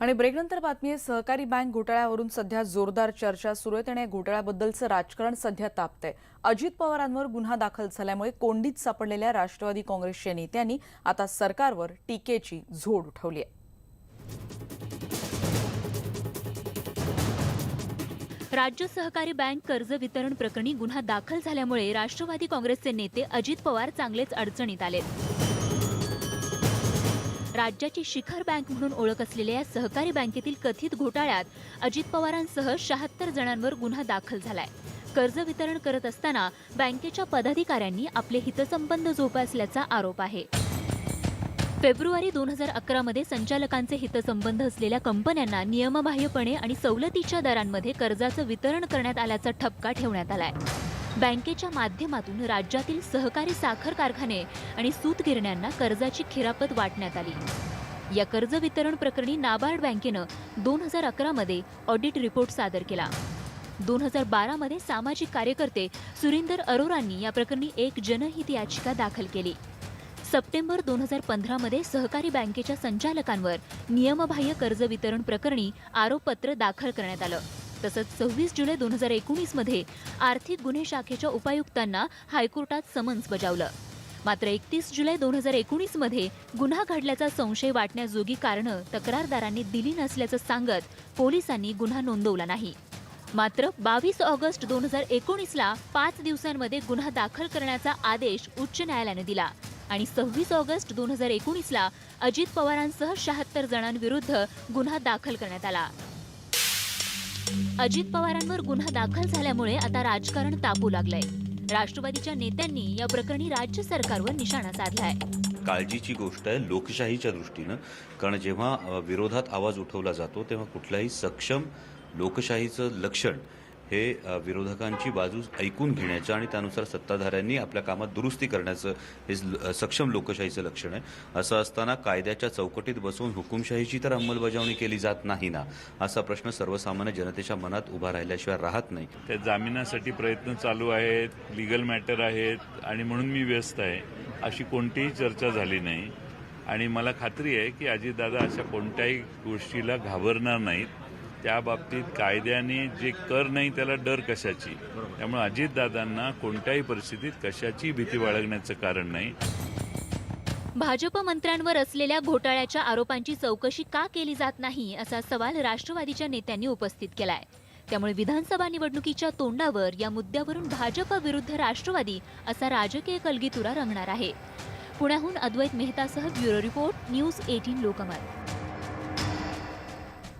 आणि ब्रेकनंतर बातमी आहे सहकारी बँक घोटाळ्यावरून सध्या जोरदार चर्चा सुरू आहेत आणि या घोटाळ्याबद्दलचं राजकारण सध्या तापतंय. अजित पवारांवर गुन्हा दाखल झाल्यामुळे कोंडीत सापडलेल्या राष्ट्रवादी काँग्रेसच्या नेत्यांनी आता सरकारवर टीकेची झोड उठवली आहे. राज्य सहकारी बँक कर्ज वितरण प्रकरणी गुन्हा दाखल झाल्यामुळे राष्ट्रवादी काँग्रेसचे नेते अजित पवार चांगलेच अडचणीत आलेत. राज्याची शिखर बँक म्हणून ओळख असलेल्या या सहकारी बँकेतील कथित घोटाळ्यात अजित पवारांसह शहात्तर जणांवर गुन्हा दाखल झालाय. कर्ज वितरण करत असताना बँकेच्या पदाधिकाऱ्यांनी आपले हितसंबंध जोपासल्याचा आरोप आहे. फेब्रुवारी दोन हजार अकरामध्ये संचालकांचे हितसंबंध असलेल्या कंपन्यांना नियमबाह्यपणे आणि सवलतीच्या दरांमध्ये कर्जाचं वितरण करण्यात आल्याचा ठपका ठेवण्यात आलाय. बँकेच्या माध्यमातून राज्यातील सहकारी साखर कारखाने आणि सूतगिरण्यांना कर्जाची खिरापत वाटण्यात आली. या कर्ज वितरण प्रकरणी नाबार्ड बँकेनं दोन हजार अकरामध्ये ऑडिट रिपोर्ट सादर केला. दोन हजार बारामध्ये सामाजिक कार्यकर्ते सुरिंदर अरोरांनी या प्रकरणी एक जनहित याचिका दाखल केली. सप्टेंबर दोन हजार पंधरामध्ये सहकारी बँकेच्या संचालकांवर नियमबाह्य कर्ज वितरण प्रकरणी आरोपपत्र दाखल करण्यात आलं. तसंच सव्वीस जुलै दोन हजार एकोणीसमध्ये आर्थिक गुन्हे शाखेच्या उपायुक्तांना हायकोर्टात समन्स बजावलं. मात्र एकतीस जुलै दोन हजार एकोणीसमध्ये गुन्हा घडल्याचा संशय वाटण्याजोगी कारणं तक्रारदारांनी दिली नसल्याचं सांगत पोलिसांनी गुन्हा नोंदवला नाही. मात्र बावीस ऑगस्ट दोन हजार एकोणीसला पाच दिवसांमध्ये गुन्हा दाखल करण्याचा आदेश उच्च न्यायालयाने दिला आणि सव्वीस ऑगस्ट दोन हजार एकोणीसला अजित पवारांसह शहात्तर जणांविरुद्ध गुन्हा दाखल करण्यात आला. अजित पवारांवर गुन्हा दाखल झाल्यामुळे आता राजकारण तापू लागलंय. राष्ट्रवादीच्या नेत्यांनी या प्रकरणी राज्य सरकारवर निशाणा साधलाय. काळजीची गोष्ट आहे लोकशाहीच्या दृष्टीनं. कारण जेव्हा विरोधात आवाज उठवला जातो तेव्हा कुठलाही सक्षम लोकशाहीचं लक्षण हे विरोधकांची बाजू ऐकून घेण्याचं आणि त्यानुसार सत्ताधाऱ्यांनी आपल्या कामात दुरुस्ती करण्याचं हे सक्षम लोकशाहीचं लक्षण आहे. असं असताना कायद्याच्या चौकटीत बसवून हुकुमशाहीची तर अंमलबजावणी केली जात नाही ना असा प्रश्न सर्वसामान्य जनतेच्या मनात उभा राहिल्याशिवाय राहत नाही. त्या जामिनासाठी प्रयत्न चालू आहेत लिगल मॅटर आहेत आणि म्हणून मी व्यस्त आहे अशी कोणतीही चर्चा झाली नाही. आणि मला खात्री आहे की अजितदादा अशा कोणत्याही गोष्टीला घाबरणार नाहीत. त्या बाबतीत कायद्याने जे कर नाही त्याला डर कशाची? त्यामुळे अजितदादांना कोणत्याही परिस्थितीत कशाची भीती बाळगण्याचं कारण नाही. भाजप मंत्र्यांवर असलेल्या घोटाळ्याच्या आरोपांची चौकशी का केली जात नाही असा सवाल राष्ट्रवादीच्या नेत्यांनी उपस्थित केलाय. त्यामुळे विधानसभा निवडणुकीच्या तोंडावर या मुद्द्यावरून भाजप विरुद्ध राष्ट्रवादी असा राजकीय कलगीतुरा रंगणार आहे. पुण्याहून Advait मेहतासह bureau report news eighteen Lokmat.